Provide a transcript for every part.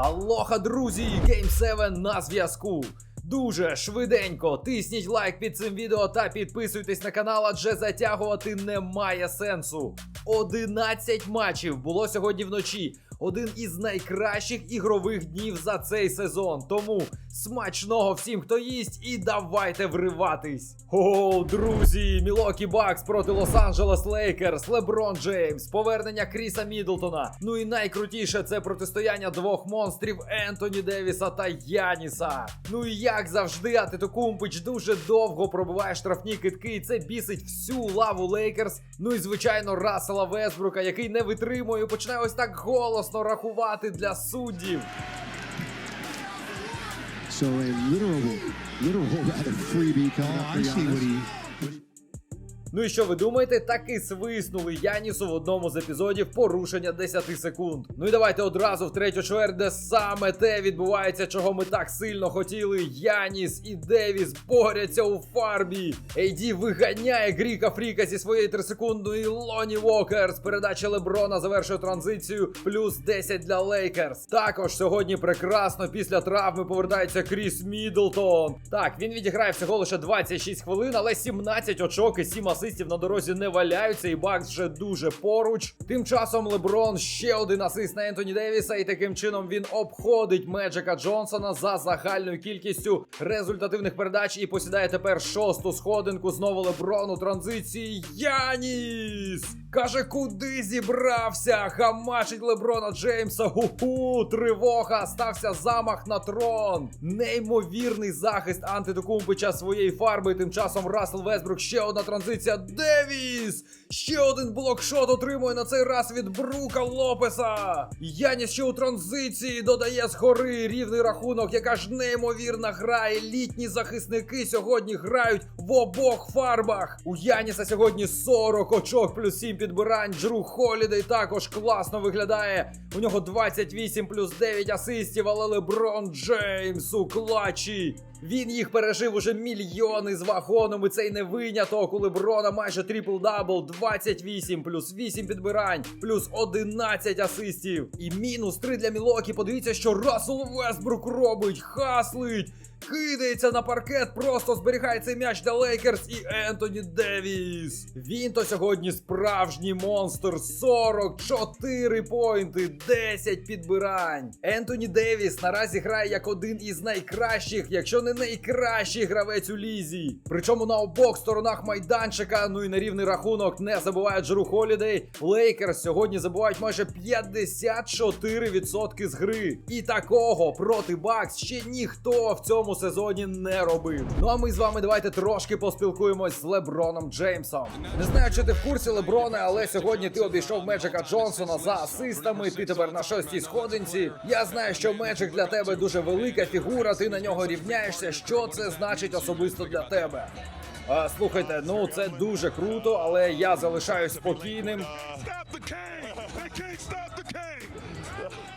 Алоха, друзі! Game 7 на зв'язку. Дуже швиденько тисніть лайк під цим відео та підписуйтесь на канал, адже затягувати немає сенсу. 11 матчів було сьогодні вночі. Один із найкращих ігрових днів за цей сезон. Тому смачного всім, хто їсть, і давайте вриватись. О, друзі! Мілокі Бакс проти Лос-Анджелес Лейкерс, Леброн Джеймс, повернення Кріса Мідлтона. Ну і найкрутіше це протистояння двох монстрів Ентоні Девіса та Яніса. Ну і як завжди, Атетокумпич дуже довго пробиває штрафні китки, і це бісить всю лаву Лейкерс. Ну і звичайно, Рассела Весбрука, який не витримує, починає ось так голосно рахувати для суддів. So a literal, literal rather freebie coming Oh, up I see what he. Ну і що ви думаєте, таки свиснули Янісу в одному з епізодів порушення 10 секунд. Ну і давайте одразу в третю чверть, де саме те відбувається, чого ми так сильно хотіли. Яніс і Девіс борються у фарбі. Ейді виганяє Гріка Фріка зі своєї трисекундної Лоні Вокер. З передачі Леброна завершує транзицію. Плюс 10 для Лейкерс. Також сьогодні прекрасно після травми повертається Кріс Мідлтон. Так, він відіграє всього лише 26 хвилин, але 17 очок і 7 асистів на дорозі не валяються, і Бакс вже дуже поруч. Тим часом Леброн ще один асист на Ентоні Девіса, і таким чином він обходить Меджика Джонсона за загальною кількістю результативних передач і посідає тепер шосту сходинку. Знову Леброн у транзиції. Яніс! Каже, куди зібрався? Хамачить Леброна Джеймса. Ху-ху, тривога, стався замах на трон. Неймовірний захист антитокумпича своєї фарби. Тим часом Рассел Весбрук, ще одна транзиція. Девіс! Ще один блокшот отримує на цей раз від Брука Лопеса. Яніс ще у транзиції додає згори рівний рахунок. Яка ж неймовірна гра. Елітні захисники сьогодні грають в обох фарбах. У Яніса сьогодні 40 очок плюс 7 підбирань. Джру Холідей також класно виглядає. У нього 28 плюс 9 асистів, але Леброн Джеймс у клатчі. Він їх пережив уже мільйони з вагоном, і цей не виняток. У Леброна майже трипл-дабл, 28 плюс 8 підбирань, плюс 11 асистів. І мінус 3 для Мілокі. Подивіться, що Рассел Вестбрук робить, хаслить. Кидається на паркет, просто зберігає цей м'яч для Лейкерс і Ентоні Девіс. Він то сьогодні справжній монстр. 44 поінти, 10 підбирань. Ентоні Девіс наразі грає як один із найкращих, якщо не найкращий гравець у лізі. Причому на обох сторонах майданчика, ну і на рівний рахунок не забувають Джеру Холідей. Лейкерс сьогодні забувають майже 54% з гри. І такого проти Бакс ще ніхто в цьому сезоні не робив. Ну а ми з вами давайте трошки поспілкуємось з Леброном Джеймсом. Не знаю, чи ти в курсі Леброне, але сьогодні ти обійшов Меджика Джонсона за асистами. Ти тепер на шостій сходинці. Я знаю, що Меджик для тебе дуже велика фігура. Ти на нього рівняєшся. Що це значить особисто для тебе? А, слухайте, ну це дуже круто, але я залишаюсь спокійним.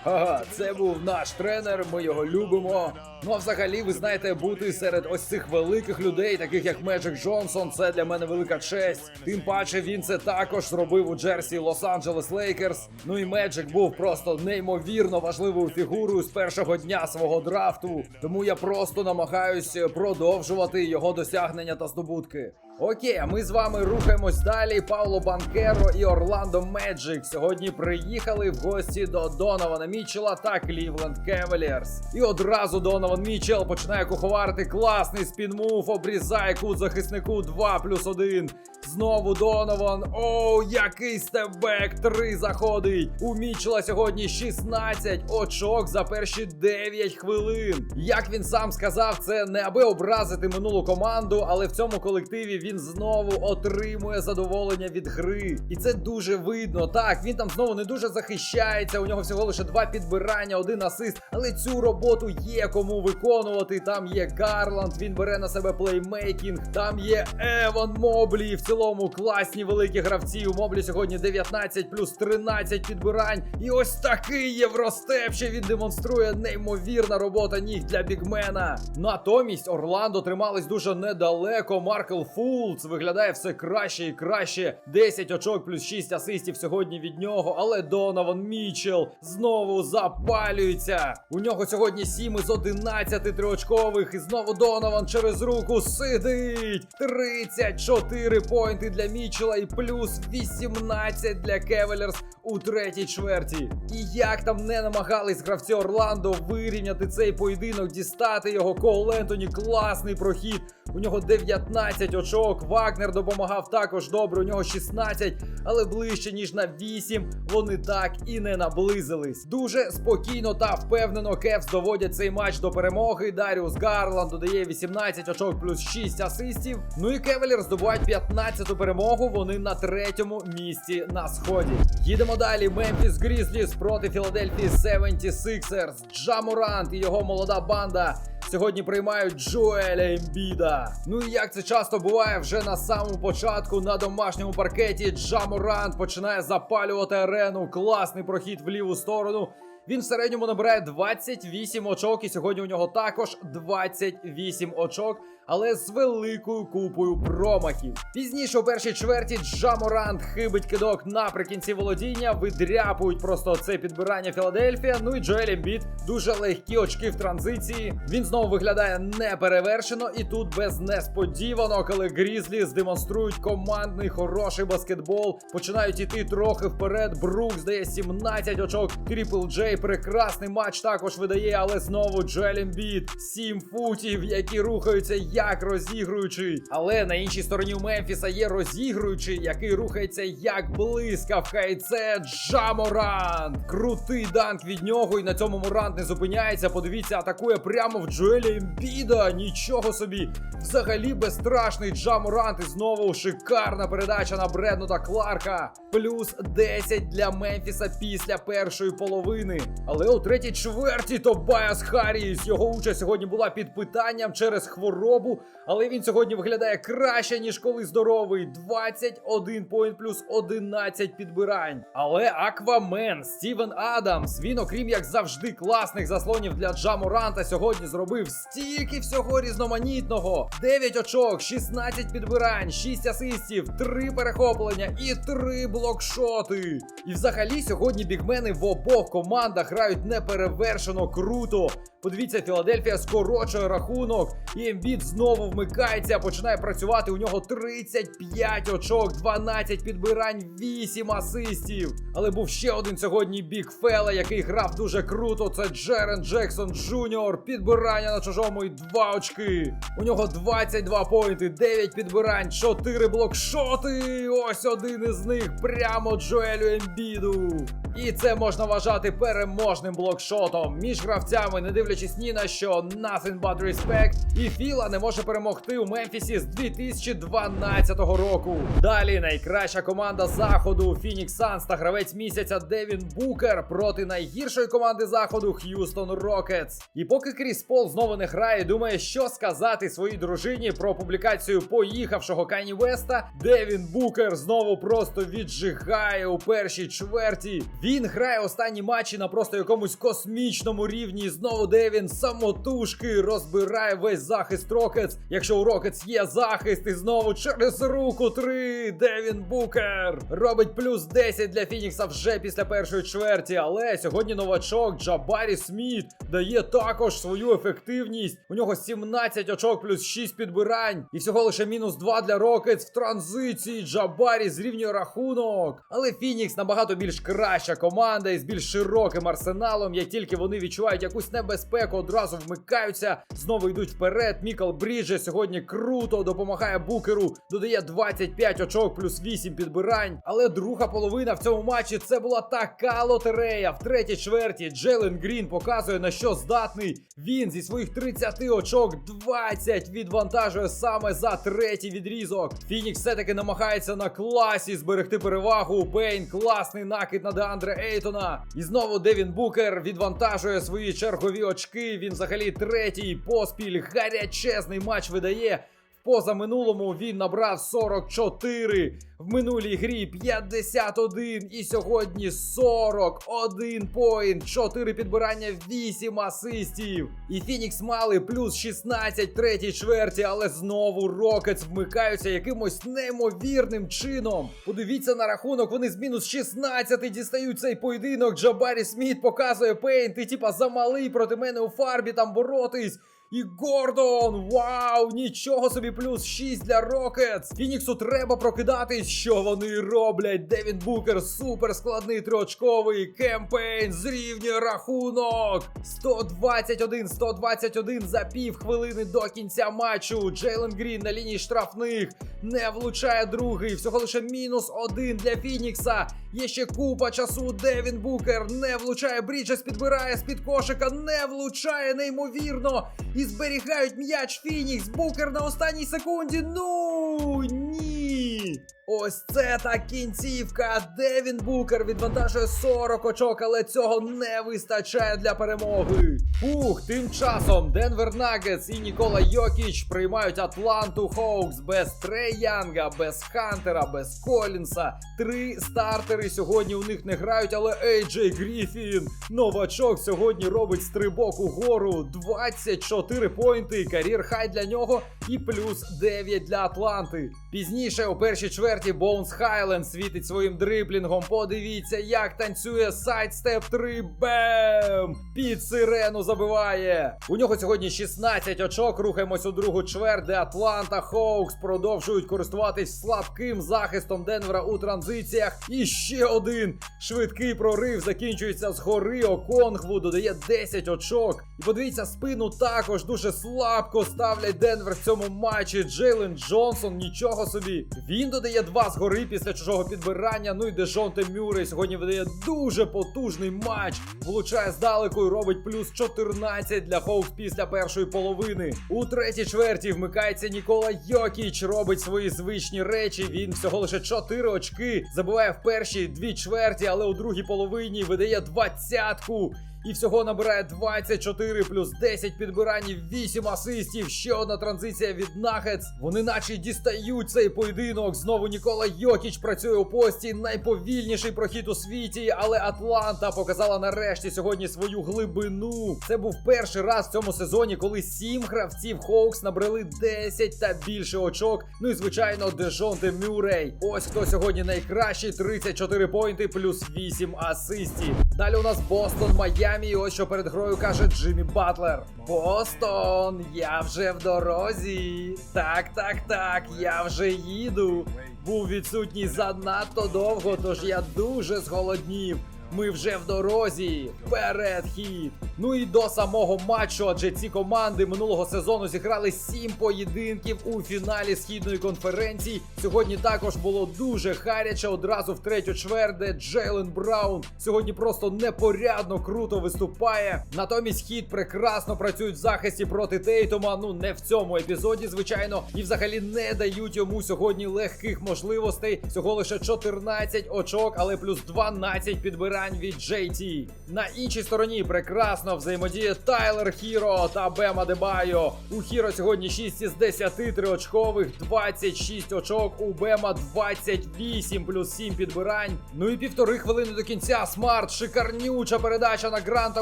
Ага, це був наш тренер, ми його любимо. Ну а взагалі, ви знаєте, бути серед ось цих великих людей, таких як Меджик Джонсон, це для мене велика честь. Тим паче він це також зробив у Джерсі Лос-Анджелес Лейкерс. Ну і Меджик був просто неймовірно важливою фігурою з першого дня свого драфту. Тому я просто намагаюсь продовжувати його досягнення та здобутки. Окей, а ми з вами рухаємось далі. Пауло Банкеро і Орландо Меджик сьогодні приїхали в гості до Донована Мітчелла та Клівленд Кевеліерс. І одразу Донован Мітчелл починає куховарити класний спінмув, обрізає кут захиснику 2 плюс 1. Знову Донован. Оу, який степбек! Три заходить. У Мітчелла сьогодні 16 очок за перші 9 хвилин. Як він сам сказав, це не аби образити минулу команду, але в цьому колективі він знову отримує задоволення від гри. І це дуже видно. Так, він там знову не дуже захищається. У нього всього лише два підбирання, один асист. Але цю роботу є кому виконувати. Там є Гарланд, він бере на себе плеймейкінг. Там є Еван Моблі. В цілому класні великі гравці. У Моблі сьогодні 19 плюс 13 підбирань. І ось такий євростеп, ще він демонструє неймовірна робота ніг для бігмена. Натомість Орландо тримались дуже недалеко. Маркл Фулц виглядає все краще і краще. 10 очок плюс 6 асистів сьогодні від нього. Але Донован Мічел знову запалюється. У нього сьогодні 7 із 11 триочкових. І знову Донован через руку сидить. 34 поінти для Мічела і плюс 18 для Кевелерс у третій чверті. І як там не намагались гравці Орландо вирівняти цей поєдинок, дістати його Коул Ентоні, класний прохід. У нього 19 очок. Вагнер допомагав також добре. У нього 16, але ближче ніж на 8 вони так і не наблизились. Дуже спокійно та впевнено Кевс доводять цей матч до перемоги. Даріус Гарланд додає 18 очок плюс 6 асистів. Ну і Кевелір здобувають 15-ту перемогу. Вони на третьому місці на сході. Їдемо далі. Мемфіс Грізліс проти Філадельфії 76ers. Джамурант і його молода банда. Сьогодні приймають Джоеля Ембіда. Ну і як це часто буває, вже на самому початку на домашньому паркеті Джаморант починає запалювати арену. Класний прохід в ліву сторону. Він в середньому набирає 28 очок, і сьогодні у нього також 28 очок, але з великою купою промахів. Пізніше у першій чверті Джаморант хибить кидок наприкінці володіння, видряпують просто це підбирання Філадельфія. Ну і Джоель Ембіт дуже легкі очки в транзиції. Він знову виглядає неперевершено, і тут без несподіванок, коли Грізлі демонструють командний хороший баскетбол. Починають іти трохи вперед. Брук здає 17 очок. Тріпл Джей прекрасний матч також видає, але знову Джоель Ембіт 7 футів, які рухаються як розігруючий. Але на іншій стороні у Мемфіса є розігруючий, який рухається як блискавка. І це Джаморант. Крутий данк від нього. І на цьому Морант не зупиняється. Подивіться, атакує прямо в Джоеля Ембіда. Нічого собі. Взагалі безстрашний Джаморант. І знову шикарна передача на Бреднута Кларка. Плюс 10 для Мемфіса після першої половини. Але у третій чверті Тобайас Харріс. Його участь сьогодні була під питанням через хворобу. Але він сьогодні виглядає краще, ніж коли здоровий. 21 поінт плюс 11 підбирань. Але Аквамен Стівен Адамс. Він, окрім як завжди, класних заслонів для Джаморанта, сьогодні зробив стільки всього різноманітного: 9 очок, 16 підбирань, 6 асистів, 3 перехоплення і 3 блокшоти. І взагалі сьогодні бігмени в обох командах грають неперевершено круто. Подивіться, Філадельфія скорочує рахунок, і Ембіт знову вмикається, починає працювати. У нього 35 очок, 12 підбирань, 8 асистів. Але був ще один сьогодні бік Фела, який грав дуже круто. Це Джерен Джексон Джуніор. Підбирання на чужому і 2 очки. У нього 22 поінти, 9 підбирань, 4 блокшоти. Ось один із них прямо Джоелю Ембіду. І це можна вважати переможним блокшотом між гравцями, не дивлячись ні на що, nothing but respect. І Філа не може перемогти у Мемфісі з 2012 року. Далі найкраща команда заходу Фінікс Санс та гравець місяця Девін Букер проти найгіршої команди заходу Х'юстон Рокетс. І поки Кріс Пол знову не грає, думає, що сказати своїй дружині про публікацію поїхавшого Кані Веста. Девін Букер знову просто віджигає у першій чверті. Він грає останні матчі на просто якомусь космічному рівні. І Знову Девін самотужки розбирає весь захист Рокетс. Якщо у Рокетс є захист, і знову через руку три. Девін Букер робить плюс 10 для Фінікса вже після першої чверті. Але сьогодні новачок Джабарі Сміт дає також свою ефективність. У нього 17 очок плюс 6 підбирань. І всього лише мінус 2 для Рокетс в транзиції. Джабарі зрівнює рахунок. Але Фінікс набагато більш краща команда із більш широким арсеналом. Як тільки вони відчувають якусь небезпеку, одразу вмикаються, знову йдуть вперед. Мікал Бріджа сьогодні круто допомагає букеру, додає 25 очок плюс 8 підбирань. Але друга половина в цьому матчі це була така лотерея. В третій чверті Джелен Грін показує на що здатний. Він зі своїх 30 очок 20 відвантажує саме за третій відрізок. Фінікс все-таки намагається на класі зберегти перевагу. Пейн класний накид на Деандре Ейтона. І знову Девін Букер відвантажує свої чергові очки. Він взагалі третій поспіль гарячезний матч видає. В позаминулому він набрав 44. В минулій грі 51 і сьогодні 41 поінт, 4 підбирання, 8 асистів. І Фінікс мали плюс 16 третій чверті, але знову Рокетс вмикаються якимось неймовірним чином. Подивіться на рахунок, вони з мінус 16 дістають цей поєдинок. Джабарі Сміт показує пейнт, і типа замалий проти мене у фарбі там боротись. І Гордон! Вау! Нічого собі плюс 6 для Рокетс! Фініксу треба прокидатись, що вони роблять. Девін Букер супер складний триочковий. Кемпейн зрівнює рахунок. 121-121 за пів хвилини до кінця матчу. Джейлен Грін на лінії штрафних не влучає другий. Всього лише мінус один для Фінікса. Є ще купа часу. Девін Букер не влучає. Бріджес підбирає з-під кошика, не влучає неймовірно. І зберігають м'яч Фінікс. Букер на останній секунді. Ну ні. Ось це та кінцівка. Девін Букер відвантажує 40 очок, але цього не вистачає для перемоги. Ух, тим часом Денвер Нагетс і Нікола Йокіч приймають Атланту Хоукс без Трей Янга, без Хантера, без Колінса. Три стартери сьогодні у них не грають, але Ейджей Гріфін, новачок, сьогодні робить стрибок угору. 24 поінти, кар'єр хай для нього і плюс 9 для Атланти. Пізніше у першій чверті Боунс Хайленд світить своїм дриблінгом. Подивіться, як танцює сайдстеп 3 Бем! Під сирену забиває. У нього сьогодні 16 очок. Рухаємось у другу чверть, де Атланта Хоукс продовжують користуватись слабким захистом Денвера у транзиціях. І ще один швидкий прорив закінчується згори. Оконгву додає 10 очок. І подивіться, спину також дуже слабко ставлять Денвер в цьому матчі. Джейлен Джонсон нічого собі. Він додає 2 згори після чужого підбирання. Ну і Дежонте Мюррей сьогодні видає дуже потужний матч. Влучає здалеку і робить плюс 14 для Хоукс після першої половини. У третій чверті вмикається Нікола Йокіч, робить свої звичні речі. Він всього лише 4 очки. Забиває в першій дві чверті, але у другій половині видає двадцятку. І всього набирає 24 плюс 10 підбирань, 8 асистів. Ще одна транзиція від Нагетс. Вони наче дістають цей поєдинок. Знову Нікола Йокіч працює у пості. Найповільніший прохід у світі. Але Атланта показала нарешті сьогодні свою глибину. Це був перший раз в цьому сезоні, коли сім гравців Хоукс набрали 10 та більше очок. Ну і звичайно, Дежонте Мюррей. Ось хто сьогодні найкращий. 34 поінти плюс 8 асистів. Далі у нас Бостон, Майамі. І ось що перед грою каже Джиммі Батлер. Бостон, я вже в дорозі. Так, так, так, я вже їду. Був відсутній занадто довго, тож я дуже зголоднів. Ми вже в дорозі. Вперед хід. Ну і до самого матчу, адже ці команди минулого сезону зіграли сім поєдинків у фіналі східної конференції. Сьогодні також було дуже харяче одразу в третю чверть, де Джейлен Браун сьогодні просто непорядно круто виступає. Натомість хід прекрасно працюють в захисті проти Тейтома. Ну не в цьому епізоді, звичайно, і взагалі не дають йому сьогодні легких можливостей. Всього лише 14 очок, але плюс 12 підбирань від JT. На іншій стороні прекрасно взаємодіє Тайлер Хіро та Бема Дебайо. У Хіро сьогодні 6 із 10 триочкових, 26 очок. У Бема 28 плюс 7 підбирань. Ну і півтори хвилини до кінця. Смарт, шикарнюча передача на Гранта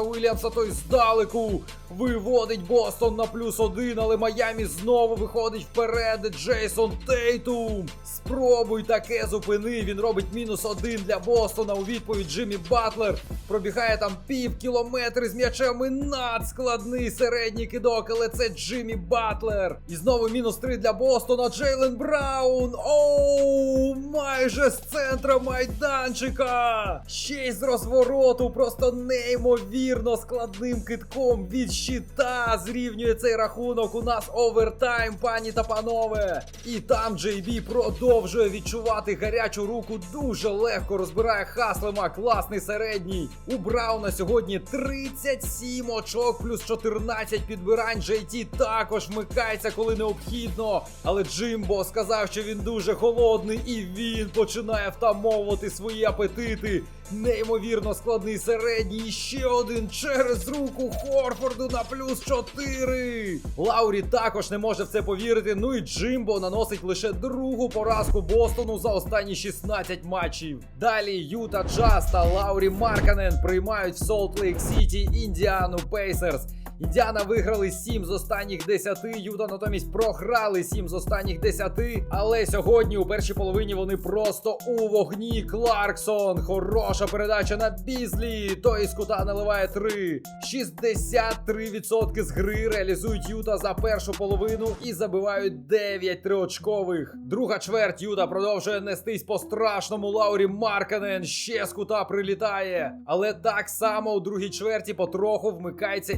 Уільямса. Той здалеку виводить Бостон на плюс один, але Майамі знову виходить вперед. Джейсон Тейтум. Спробуй таке зупини. Він робить мінус один для Бостона. У відповідь Джиммі Батлер пробігає там пів кілометри з м'ячем і надскладний середній кидок, але це Джиммі Батлер. І знову мінус три для Бостона. Джейлен Браун. Оу, майже з центра майданчика. Ще й з розвороту. Просто неймовірно складним китком від щита зрівнює цей рахунок. У нас овертайм, пані та панове. І там Джей Бі продовжує відчувати гарячу руку. Дуже легко розбирає Хаслема. Класний середній. У Брауна сьогодні 37 очок плюс 14 підбирань. JT також вмикається, коли необхідно. Але Джимбо сказав, що він дуже холодний, і він починає втамовувати свої апетити. Неймовірно складний середній. Ще один через руку Хорфорду на плюс 4. Лаурі також не може в це повірити. Ну і Джимбо наносить лише другу поразку Бостону за останні 16 матчів. Далі Юта Джаз та Лаурі Марканен приймають в Солт Лейк Сіті Індіану Пейсерс. Індіана виграли 7 з останніх 10, Юта натомість програли 7 з останніх 10. Але сьогодні у першій половині вони просто у вогні. Кларксон. Хороша передача на Бізлі. Той з кута наливає 3. 63% з гри реалізують Юта за першу половину і забивають 9 триочкових. Друга чверть Юта продовжує нестись по страшному Лаурі Марканен. Ще з кута прилітає. Але так само у другій чверті потроху вмикається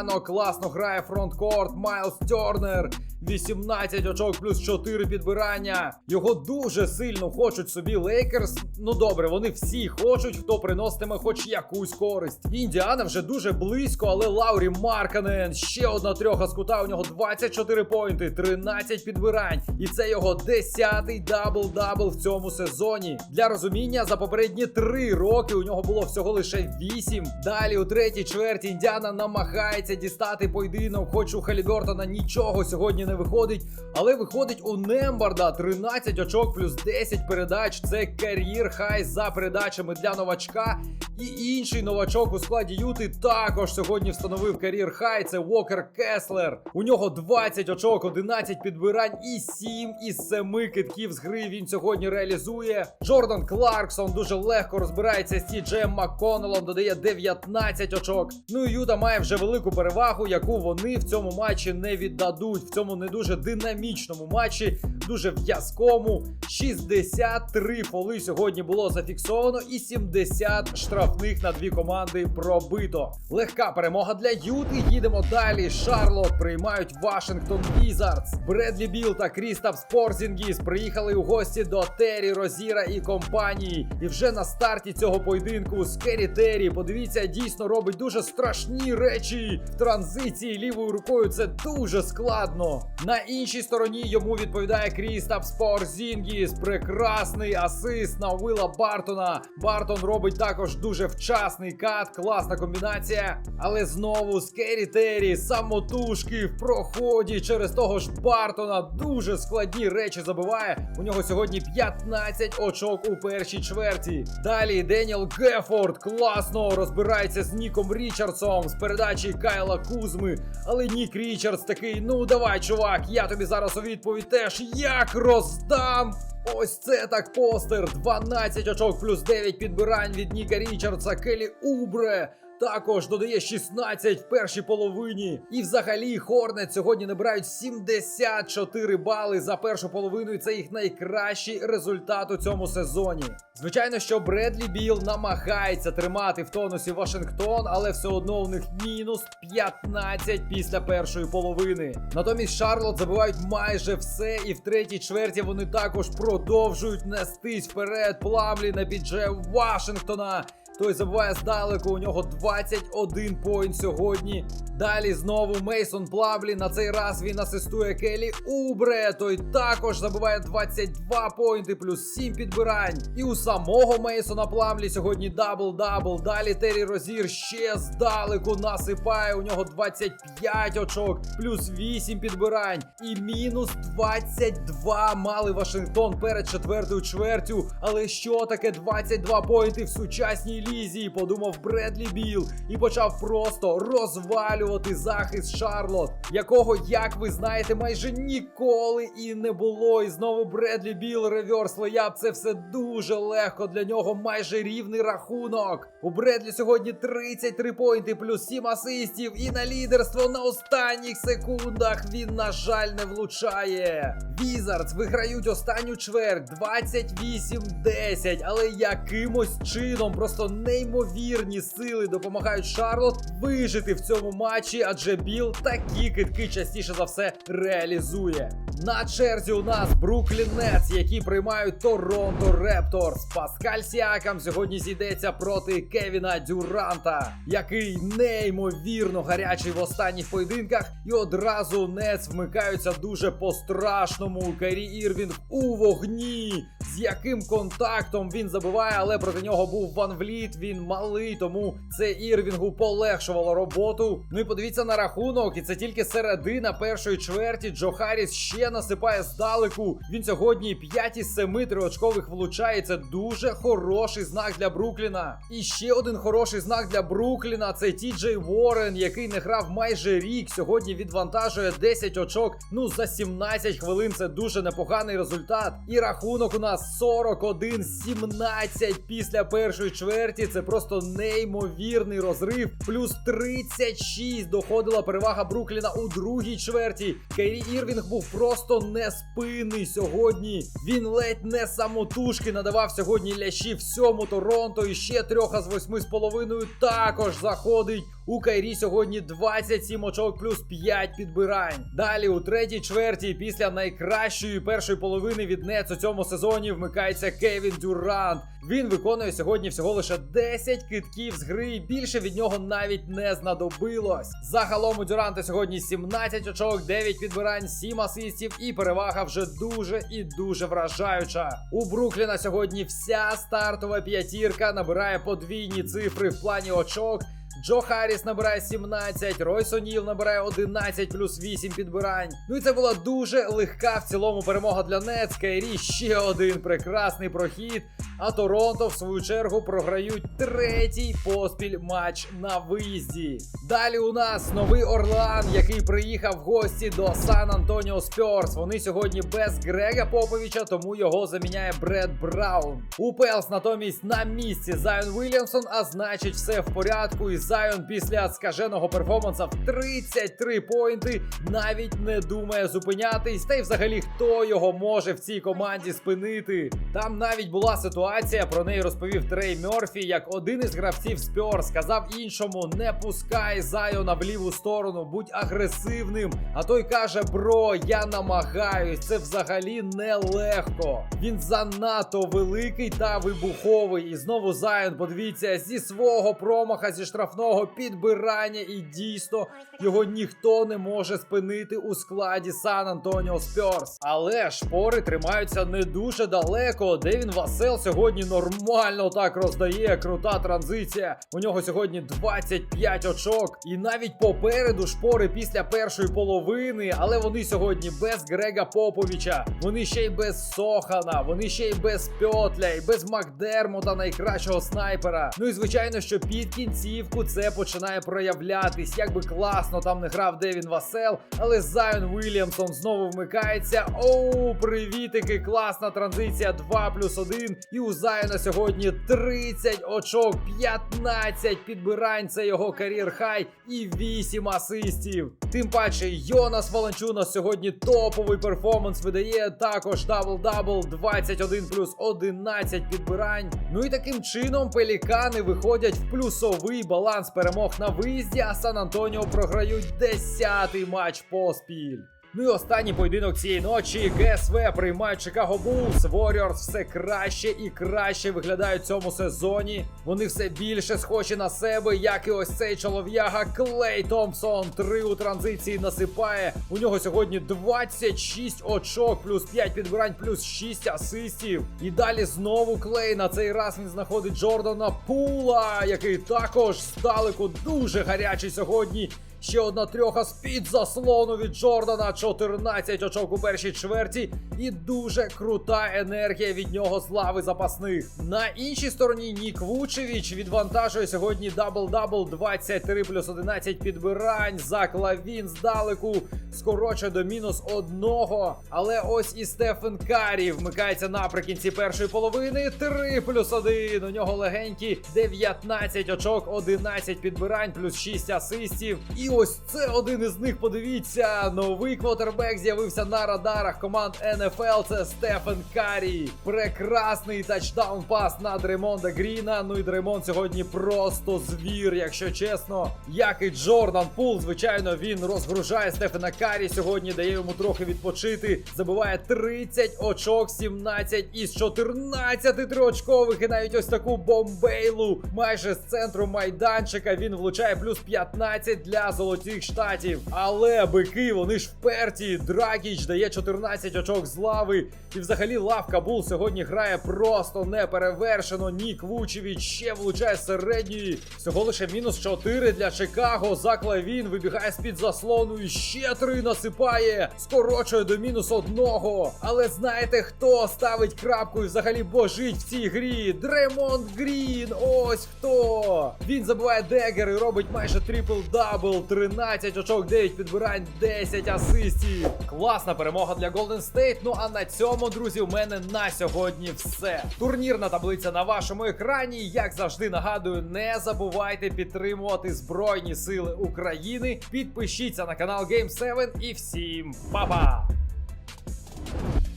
Індіано. Класно грає фронткорт Майлз Тернер. 18 очок плюс 4 підбирання. Його дуже сильно хочуть собі Лейкерс. Ну добре, вони всі хочуть, хто приноситиме хоч якусь користь. Індіана вже дуже близько, але Лаурі Марканен ще одна трьоха з кута. У нього 24 поінти, 13 підбирань. І це його 10-й дабл-дабл в цьому сезоні. Для розуміння, за попередні 3 роки у нього було всього лише 8. Далі у третій чверті Індіана намагається дістати поєдинок, хоч у Халібертона нічого сьогодні не виходить. Але виходить у Нембарда 13 очок плюс 10 передач. Це кар'єр хай за передачами для новачка. І інший новачок у складі Юти також сьогодні встановив кар'єр хай. Це Вокер Кеслер. У нього 20 очок, 11 підбирань і 7 із 7 китків з гри він сьогодні реалізує. Джордан Кларксон дуже легко розбирається з Тіджеєм Макконелом, додає 19 очок. Ну і Юта має вже велику перевагу, яку вони в цьому матчі не віддадуть. В цьому не дуже динамічному матчі, дуже в'язкому. 63 фоли сьогодні було зафіксовано, і 70 штрафних на дві команди пробито. Легка перемога для Юти. Їдемо далі. Шарлот приймають Вашингтон Візардс. Бредлі Біл та Крістав Спорзінгіс приїхали у гості до Террі Розіра і компанії. І вже на старті цього поєдинку Скері Террі, подивіться, дійсно робить дуже страшні речі транзиції лівою рукою. Це дуже складно. На іншій стороні йому відповідає Крістап Спорзінгіс. Прекрасний асист на Уила Бартона. Бартон робить також дуже вчасний кат, класна комбінація. Але знову Скері Террі, самотужки в проході через того ж Бартона. Дуже складні речі забиває. У нього сьогодні 15 очок у першій чверті. Далі Деніел Гефорд класно розбирається з Ніком Річардсом з передачі Кайла Кузми. Але Нік Річардс такий: ну давай, чувак, я тобі зараз у відповідь теж як роздам. Ось це так постер. 12 очок плюс 9 підбирань від Ніка Річардса, Келі Убре. Також додає 16 в першій половині. І взагалі Хорнет сьогодні набирають 74 бали за першу половину. І це їх найкращий результат у цьому сезоні. Звичайно, що Бредлі Біл намагається тримати в тонусі Вашингтон, але все одно у них мінус 15 після першої половини. Натомість Шарлот забивають майже все, і в третій чверті вони також продовжують нестись вперед. Пламлі на підже Вашингтона. Той забуває здалеку, у нього 21 поінт сьогодні. Далі знову Мейсон Плавлі. На цей раз він асистує Келі Убре. Той також забиває 22 поінти плюс 7 підбирань. І у самого Мейсона Плавлі сьогодні дабл-дабл. Далі Террі Розір ще здалеку насипає. У нього 25 очок, плюс 8 підбирань. І мінус 22 мали Вашингтон перед четвертою чвертю. Але що таке 22 поінти в сучасній лізі? Подумав Бредлі Біл і почав просто розвалювати захист Шарлот, якого, як ви знаєте, майже ніколи і не було. І знову Бредлі Біл реверс леяп. Це все дуже легко для нього. Майже рівний рахунок. У Бредлі сьогодні 33 поінти плюс 7 асистів. І на лідерство на останніх секундах він, на жаль, не влучає. Візардс виграють останню чверть 28-10, але якимось чином просто неймовірні сили допомагають Шарлот вижити в цьому матчі, адже Біл такі китки частіше за все реалізує. На черзі у нас Бруклін Нетс, які приймають Торонто Репторс. Паскаль Сіакам сьогодні зійдеться проти Кевіна Дюранта, який неймовірно гарячий в останніх поєдинках. І одразу Нетс вмикаються дуже по-страшному. Кайрі Ірвінг у вогні з яким контактом він забиває, але проти нього був Ван Вліт, він малий, тому це Ірвінгу полегшувало роботу. Ну і подивіться на рахунок, і це тільки середина першої чверті. Джо Харріс ще насипає здалеку. Він сьогодні 5 із 7 триочкових влучає. Це дуже хороший знак для Брукліна. І ще один хороший знак для Брукліна це Ті Джей Уоррен, який не грав майже рік. Сьогодні відвантажує 10 очок. Ну за 17 хвилин це дуже непоганий результат. І рахунок у нас 41-17 після першої чверті. Це просто неймовірний розрив. Плюс 36 доходила перевага Брукліна у другій чверті. Кейрі Ірвінг був просто неспинний сьогодні. Він ледь не самотужки надавав сьогодні лящі всьому Торонто. І ще трьох з восьми з половиною також заходить. У Кайрі сьогодні 27 очок плюс 5 підбирань. Далі у третій чверті, після найкращої першої половини від Нец у цьому сезоні вмикається Кевін Дюрант. Він виконує сьогодні всього лише 10 китків з гри. і Більше від нього навіть не знадобилось. Загалом у Дюранта сьогодні 17 очок, 9 підбирань, 7 асистів і перевага вже дуже і дуже вражаюча. У Брукліна сьогодні вся стартова п'ятірка набирає подвійні цифри в плані очок. Джо Харріс набирає 17, Ройс О'Ніл набирає 11 плюс 8 підбирань. Ну і це була дуже легка в цілому перемога для Нетс. Кайрі ще один прекрасний прохід. А Торонто, в свою чергу, програють третій поспіль матч на виїзді. Далі у нас новий Орлеан, який приїхав в гості до Сан Антоніо Спьорс. Вони сьогодні без Грега Поповича, тому його заміняє Бред Браун. У Пелс натомість на місці Зайон Вільямсон, а значить, все в порядку. І Зайон після скаженого перформанса в 33 поінти навіть не думає зупинятись. Та й взагалі хто його може в цій команді спинити. Там навіть була ситуація, про неї розповів Трей Мерфі, як один із гравців Спьор сказав іншому: не пускай Зайона в ліву сторону, будь агресивним. А той каже: Бро, я намагаюсь, це взагалі нелегко. Він занадто великий та вибуховий. І знову Зайон, подивіться, зі свого промаха зі штрафного підбирання, і дійсно його ніхто не може спинити у складі Сан Антоніо Спьорс. Але шпори тримаються не дуже далеко. Девін Васел сьогодні нормально так роздає. Крута транзиція. У нього сьогодні 25 очок. І навіть попереду шпори після першої половини. Але вони сьогодні без Грега Поповича. Вони ще й без Сохана, вони ще й без Пьотля, і без Макдермота, найкращого снайпера. Ну і звичайно, що під кінцівку це починає проявлятись. Як би класно там не грав Девін Васел, але Зайон Вільямсон знову вмикається. Оу, привітики! Класна транзиція 2 плюс 1. І у Зайона сьогодні 30 очок, 15 підбирань. Це його кар'єр хай і 8 асистів. Тим паче, Йонас Волончунас сьогодні топовий перформанс видає. Також дабл-дабл, 21 плюс 11 підбирань. Ну і таким чином пелікани виходять в плюсовий баланс перемог на виїзді, а Сан Антоніо програють 10-й матч поспіль. Ну і останній поєдинок цієї ночі ГСВ приймають Чикаго Булс. Warriors все краще і краще виглядають в цьому сезоні. Вони все більше схожі на себе, як і ось цей чолов'яга Клей Томпсон. Три у транзиції насипає. У нього сьогодні 26 очок, плюс 5 підбирань, плюс 6 асистів. І далі знову Клей. На цей раз він знаходить Джордана Пула, який також здалеку дуже гарячий сьогодні. Ще одна трьоха з-під заслону від Джордана. 14 очок у першій чверті. І дуже крута енергія від нього з лави запасних. На іншій стороні Нік Вучевич відвантажує сьогодні дабл-дабл 23 плюс 11 підбирань. Зак Лавін здалеку скорочує до мінус одного. Але ось і Стефен Карі вмикається наприкінці першої половини. 3 плюс 1. У нього легенькі 19 очок, 11 підбирань, плюс 6 асистів. І ось це один із них. Подивіться, новий квотербек з'явився на радарах команд НФЛ. Це Стефен Карі. Прекрасний тачдаун пас на Дреймонда Гріна. Ну і Дреймонд сьогодні просто звір, якщо чесно. Як і Джордан Пул, звичайно, він розгружає Стефена Карі. Сьогодні дає йому трохи відпочити. Забиває 30 очок, 17 із 14 триочкових. І навіть ось таку бомбейлу майже з центру майданчика. Він влучає плюс 15 для золотих штатів. Але бики, вони ж вперті. Дракіч дає 14 очок з лави. І взагалі лавка Бул сьогодні грає просто неперевершено. Нік Вучевич ще влучає з середньої. Всього лише мінус 4 для Чикаго. Закла він вибігає з-під заслону і ще три насипає. Скорочує до мінус одного. Але знаєте, хто ставить крапку і взагалі божить в цій грі? Дремонд Грін. Ось хто. Він забиває дегер і робить майже трипл-дабл. 13 очок, 9 підбирань, 10 асистів. Класна перемога для Golden State. Ну а на цьому, друзі, у мене на сьогодні все. Турнірна таблиця на вашому екрані. Як завжди нагадую, не забувайте підтримувати Збройні Сили України. Підпишіться на канал Game 7 і всім па-па!